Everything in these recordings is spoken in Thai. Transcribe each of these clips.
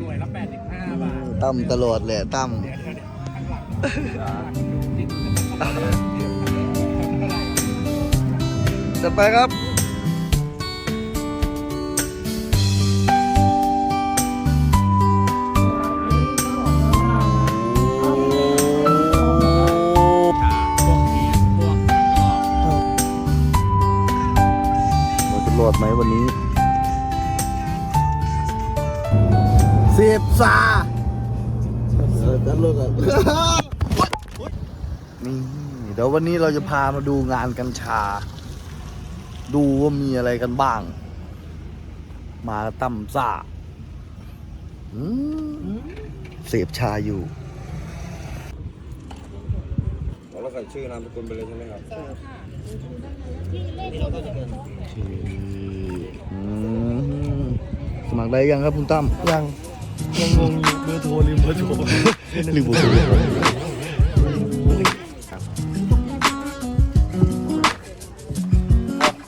หน่วยละ85บาทตั้มตลอดแหละตั้ม เดี๋ยวเดี๋ยวเดี๋ยวข้างหลังจะไปครับ สียบซาเออจะเลิกนี่เดี๋ยววันนี้เราจะพามาดูงานกัญชา ดูว่ามีอะไรกันบ้าง มาตั้มซ่าเสพชาอยู่เราใส่ชื่อนามสกุลไปเลยใช่ไหมครับอืมสมัครได้ยังครับคุณตั้มยัง ยังงงอยู่เบอร์โทรลืมเบอร์โทรลืมบุตร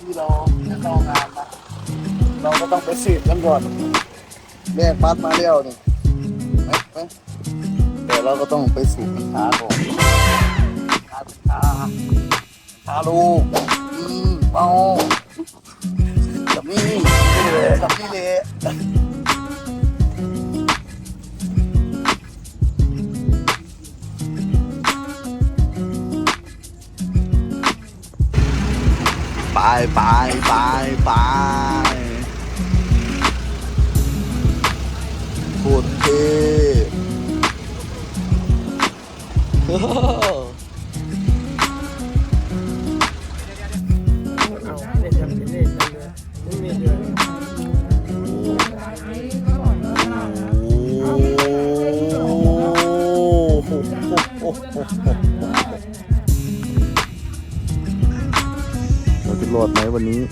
ที่เราจะเข้างานนะเราก็ต้องไปสืบกันก่อนแลกบัตมาแล้วนี่ไหมไหมแต่เราก็ต้องไปสืบปัญหาก่อนหาหาหาลูกอืมเอากับนี่กับนี่เลย ไปไปไปไปโคตรเท่โอ้โห วันนี้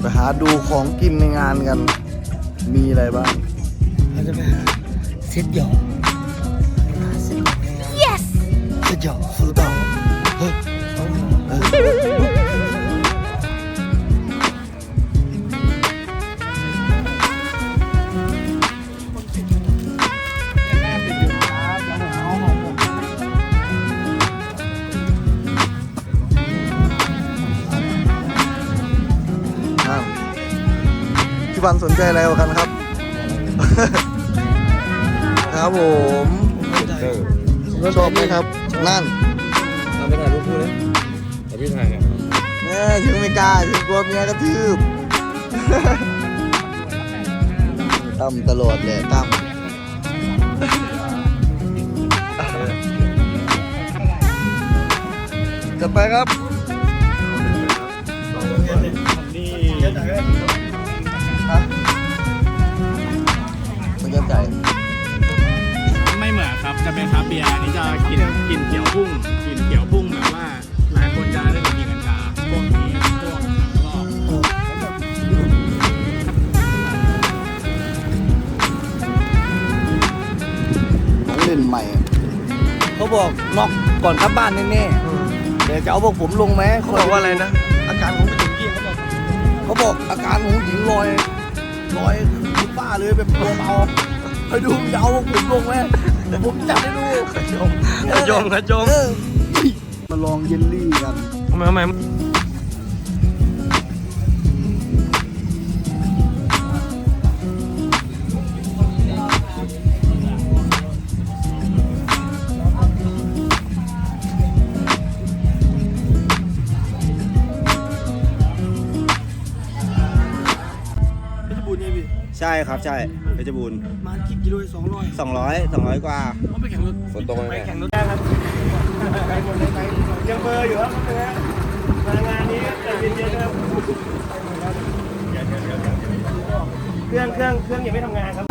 ไปหาดูของกินในงานกัน มีอะไรบ้าง เราจะไปหาเซ็ตหยอกหาเซ็ตหยอกในงาน yes เซ็ตหยอกฟูตองเฮ้ย พี่วันสนใจอะไรกว่ากันครับ ครับผมเออชอบไหมครับ นั่นเราไปถ่ายรูปคู่เลยแต่พี่ถ่ายเนี่ยแม่ถึงไม่กล้าถึงกลัวเมียกระทืบตั้มตลอดแหละตั้มจะไปครับ เบียร์อันนี้จะกินกินเขียวพุ่งกินเขียวพุ่งแบบว่าหลายคนจะได้กินกัญชาพวกนี้พวกรอบของเล่นใหม่ เขาบอกน็อกก่อนกลับบ้านแน่ๆเดี๋ยวจะเอาพวกผมลงไหมเขาบอกว่าอะไรนะ อาการของผู้หญิงพี่เขาบอกเขาบอกอาการของหญิงลอยลอยคือป้าเลยแบบตัวเบาไปดูจะเอาพวกผมลงไหม เดี๋ยวผมจับให้ดูขจมขจมขจมเออมาลองเยลลี่กันทำไมทำไม ใช่ครับใช่เพชรบูรณ์มากี่กิโลสองร้อยสองร้อยสองร้อยกว่าเขาไปแข่งรถฝนตกไหมไปแม่แข่งรถได้ครับยังเบอร์อยู่ครับมางานนี้ใจเย็นๆนะครับเครื่องเครื่องเครื่องยังไม่ทำงานครับ